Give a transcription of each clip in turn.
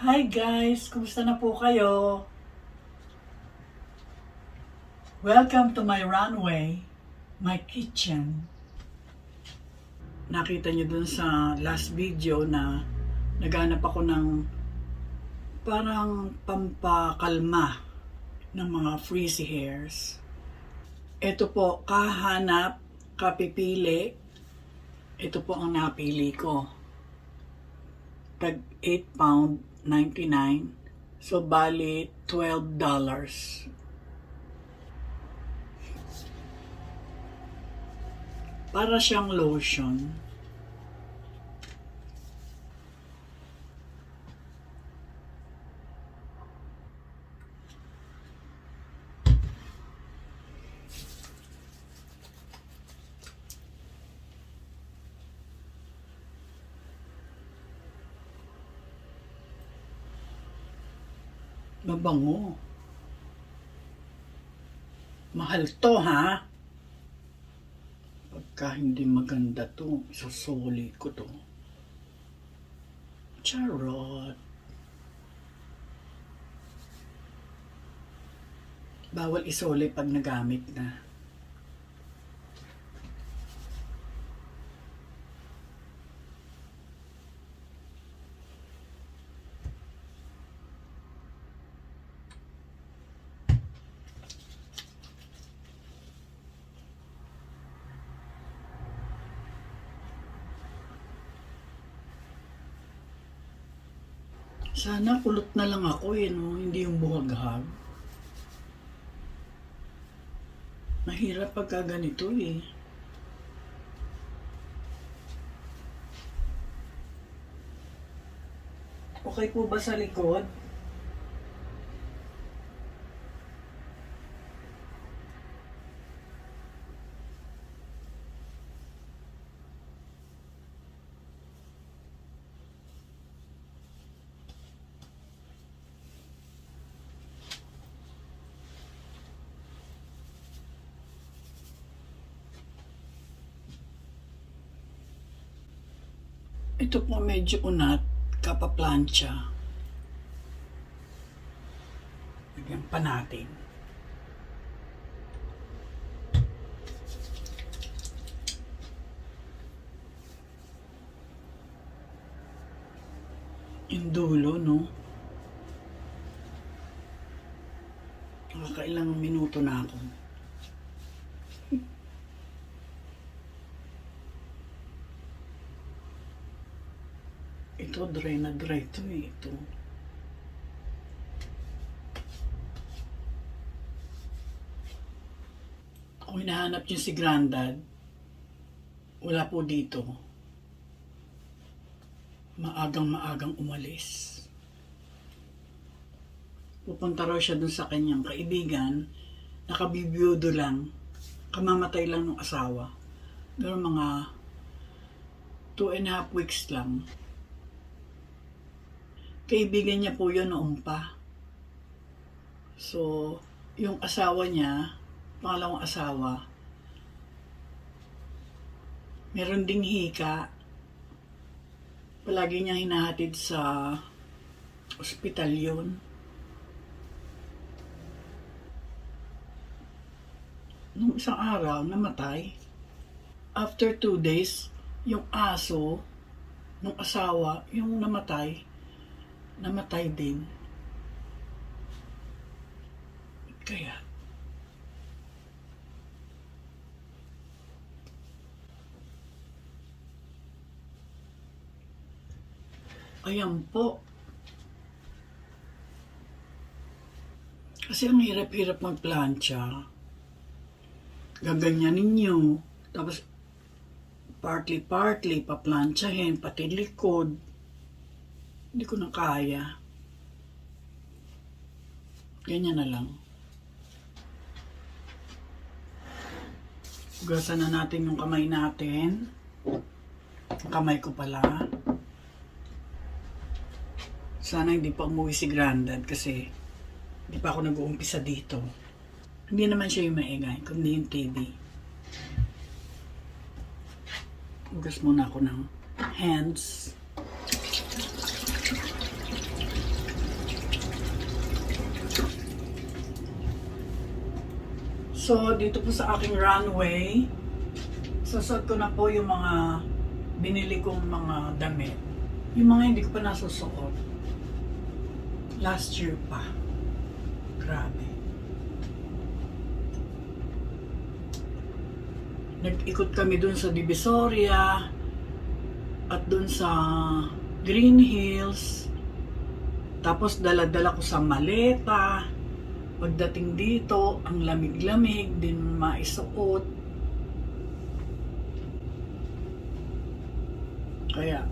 Hi guys! Kumusta na po kayo? Welcome to my runway, my kitchen. Nakita niyo dun sa last video na naghanap ako ng parang pampakalma ng mga frizzy hairs. Ito po, kahanap, kapipili. Ito po ang napili ko tag 8 pound 99 so bali 12 dollars. Para siyang lotion mabango. Mahal to ha? Pagka hindi maganda to isusuli ko to. Charot. Bawal isuli pag nagamit na Sana kulot na lang ako eh, no? hindi yung buhaghag. Mahirap pagka ganito eh. Okay po ba sa likod? Ito po medyo unat, kapaplansya. Lagyan pa natin. Yung dulo, no? Nakakailang minuto na ako. Ito, dry na dry to eh. Ito. Kung hinahanap niyo si Grandad, wala po dito. Maagang-maagang umalis. Pupunta raw siya dun sa kanyang kaibigan, nakabibiyudo lang, kamamatay lang ng asawa. Pero mga two and a half weeks lang. Kaibigan niya po yun noong pa. So, yung asawa niya, pangalawang asawa, meron ding hika. Palagi niya hinahatid sa ospital yun. Nung isang araw, namatay. After two days, yung aso, nung asawa, yung namatay, namatay din. Kaya, ayan po. Kasi ang hirap-hirap magplancha. Gaganyanin nyo. Tapos, partly-partly, paplantsahin, pati likod. Hindi ko na kaya. Ganyan na lang. Hugasan na natin yung kamay natin. Kamay ko pala. Sana hindi pa umuwi si Grandad kasi hindi pa ako nag-uumpisa dito. Hindi naman siya yung maingay, kundi yung TV. Hugas muna ako ng hands. So, dito po sa aking runway, susot ko na po yung mga binili kong mga damit. Yung mga hindi ko pa nasusuot. Last year pa. Grabe. Nag-ikot kami dun sa Divisoria at dun sa Green Hills. Tapos dala-dala ko sa maleta. Pagdating dito, ang lamig-lamig, din maisuot. Kaya,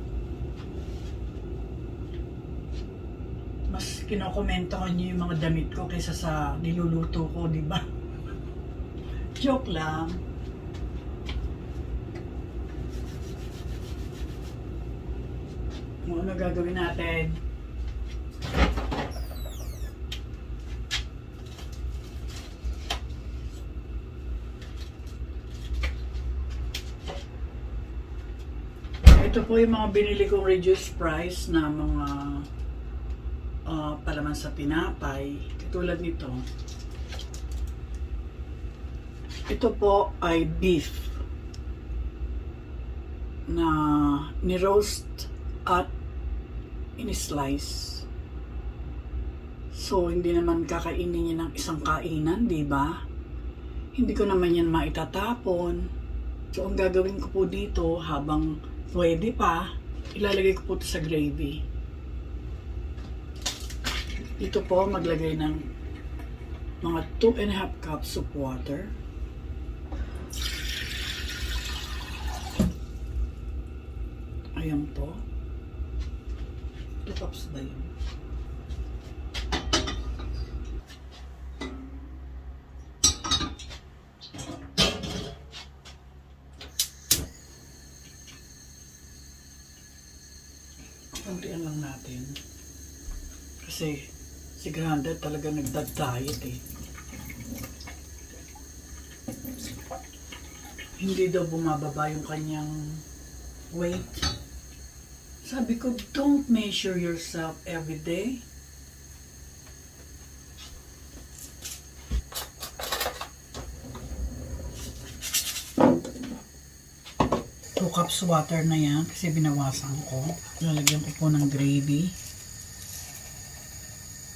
mas kinokomento ko niyo yung mga damit ko kaysa sa niluluto ko, di ba? Joke lang. Ano gagawin natin? Ito po yung mga binili kong reduced price na mga ah, palaman sa tinapay. Katulad nito. Ito po ay beef na ni-roast at in-slice. So, hindi naman kakainin niya ng isang kainan, di ba? Hindi ko naman yan maitatapon. So, ang gagawin ko po dito, habang pwede pa, ilalagay ko po ito sa gravy. Dito po, maglagay ng mga 2 and a half cups of water. Ayan po. 2 cups ba yun? Kuntian lang natin. Kasi si Granda talaga nagda-diet eh. Hindi daw bumababa yung kanyang weight. Sabi ko, don't measure yourself every day. Two cups water na yan kasi binawasan ko. Lalagyan ko po ng gravy.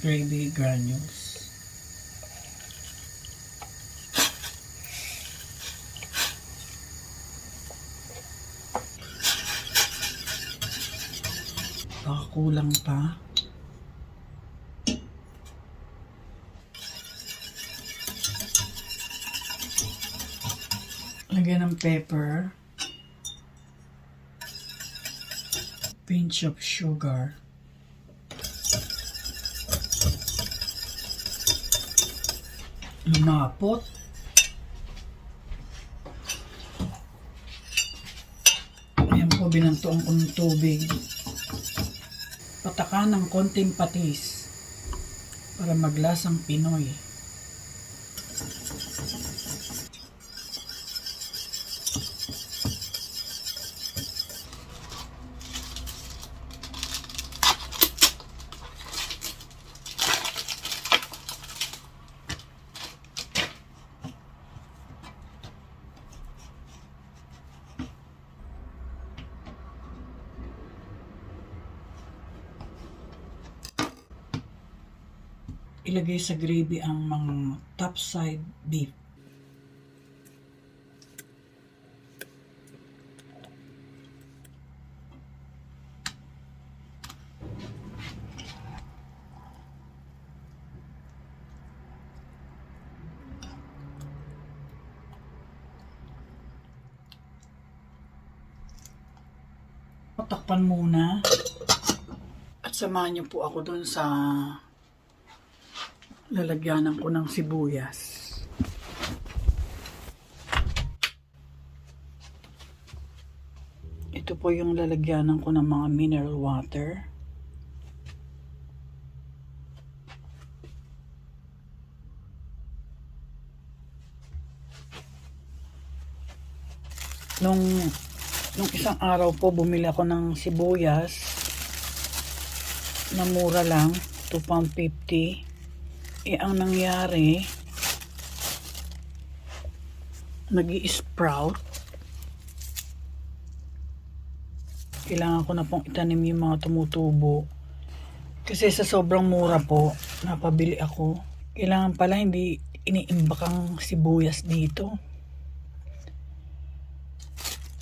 Gravy granules. Baka kulang pa. Lagyan ng pepper. Pinch of sugar. Lumapot. Ayan po, binantuan ko ng tubig patakan ng konting patis para maglasang Pinoy. Ilagay sa gravy ang mga top side beef. Patakpan muna. At samahan niyo po ako dun sa lalagyanan ko ng sibuyas. Ito po yung lalagyanan ko ng mga mineral water. Nung, nung isang araw po, bumili ako ng sibuyas na mura lang, 2 pound 50 eh, ang nangyari, nag sprout Kailangan ko na pong itanim yung mga tumutubo. Kasi sa sobrang mura po, napabili ako. Kailangan pala hindi iniimbakang sibuyas dito.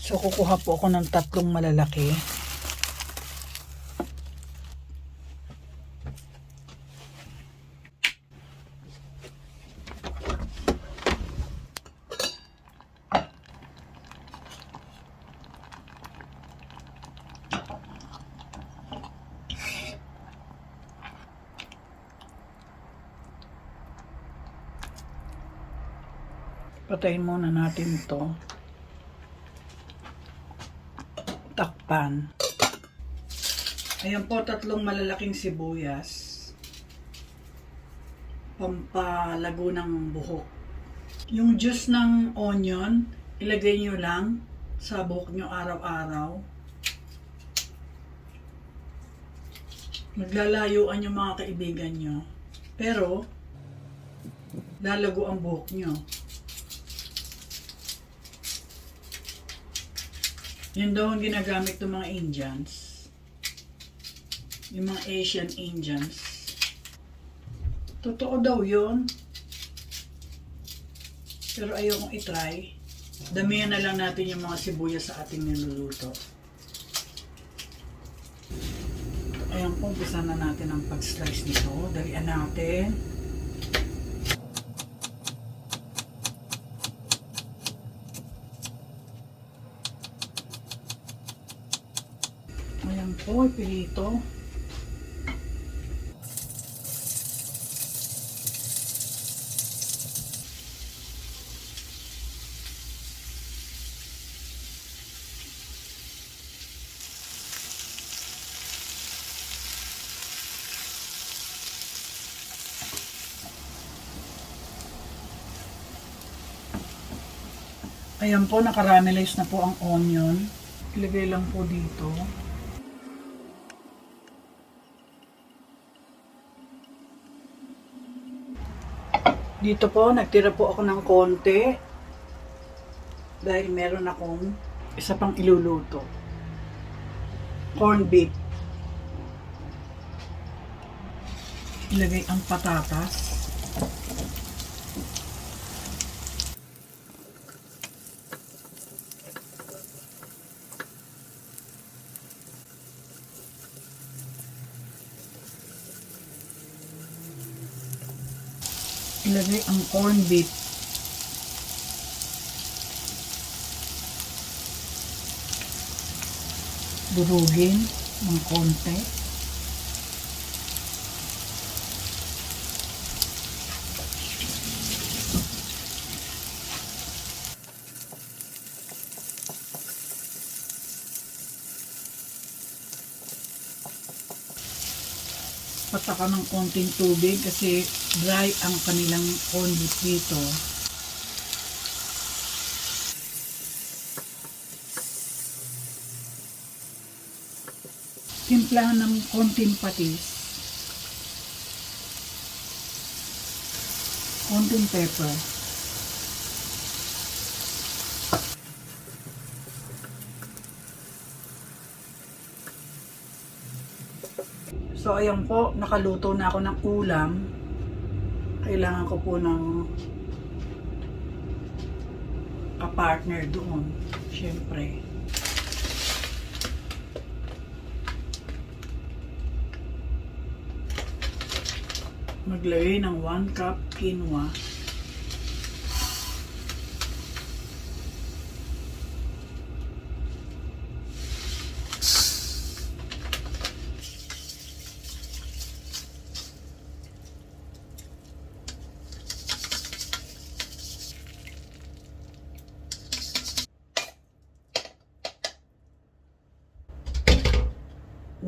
So kukuha po ako ng tatlong malalaki. Patayin muna natin to. Takpan. Ayan po, tatlong malalaking sibuyas. Pampalago ng buhok. Yung juice ng onion, ilagay nyo lang sa buhok nyo araw-araw. Maglalayuan yung mga kaibigan nyo. Pero, lalago ang buhok nyo. Yun daw ang ginagamit ng mga Indians. Yung mga Asian Indians. Totoo daw yun. Pero ayokong itry. Damihan na lang natin yung mga sibuyas sa ating niluluto. Ayan po, umpisa na natin ang pag-slice nito. Dalian natin. Ayan po, pilito. Ayan po, nakaramelize na po ang onion. Ilagay lang po dito. Dito po, nagtira po ako ng konti. Dahil meron akong isa pang iluluto. Corn beef. Ilagay ang patatas. Ilagay ang corn beef. Durugin ng konti. Pataka ng konting tubig kasi dry ang kanilang corn dito. Timplahan ng konting patis. Konting pepper. So ayan po, nakaluto na ako ng ulam. Kailangan ko po ng kapartner doon. Siyempre. Maglagay ng 1 cup quinoa.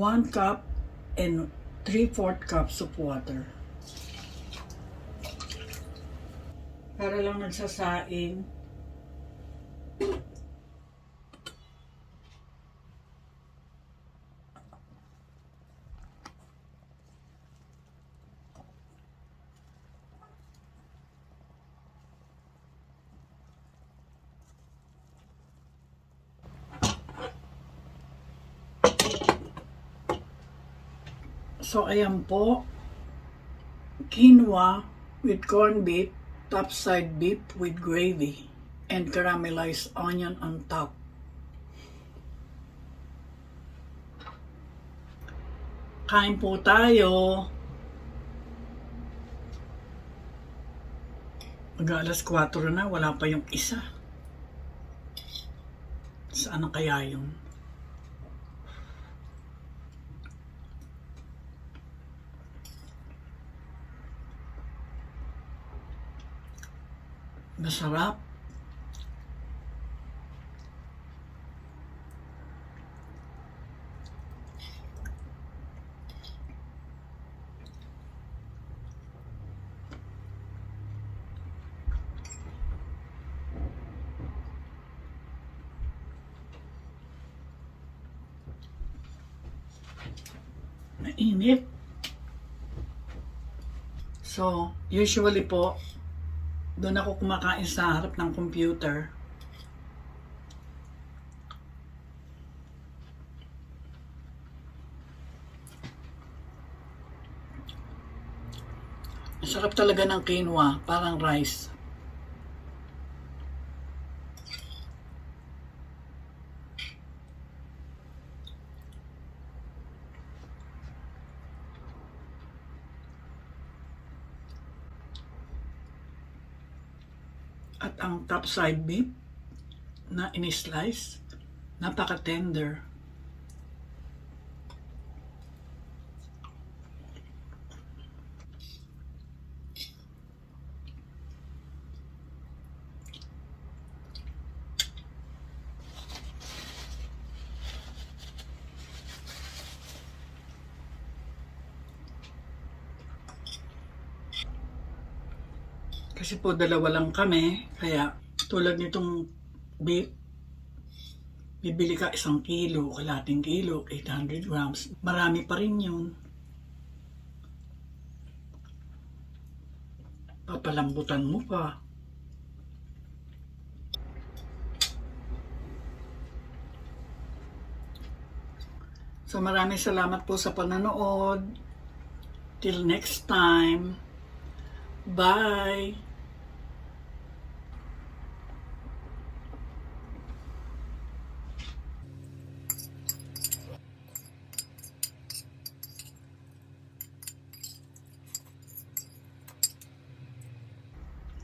One cup and three-fourth cups of water. Para lang nagsasaing. So, ayan po. Quinoa with corned beef, topside beef with gravy, and caramelized onion on top. Kain po tayo. Mag alas 4 na, wala pa yung isa. Saan na kaya yun? Masarap. Mainit. So, usually po, doon ako kumakain sa harap ng computer. Ang sarap talaga ng quinoa, parang rice. At ang top side beef na in-slice, napaka-tender. Kasi po dalawa lang kami, kaya tulad nitong bibili ka isang kilo, kalating kilo, 800 grams. Marami pa rin yun. Papalambutan mo pa. So maraming salamat po sa pananood. Till next time. Bye.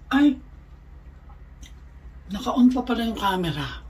Ay, naka-on pa pala yung camera.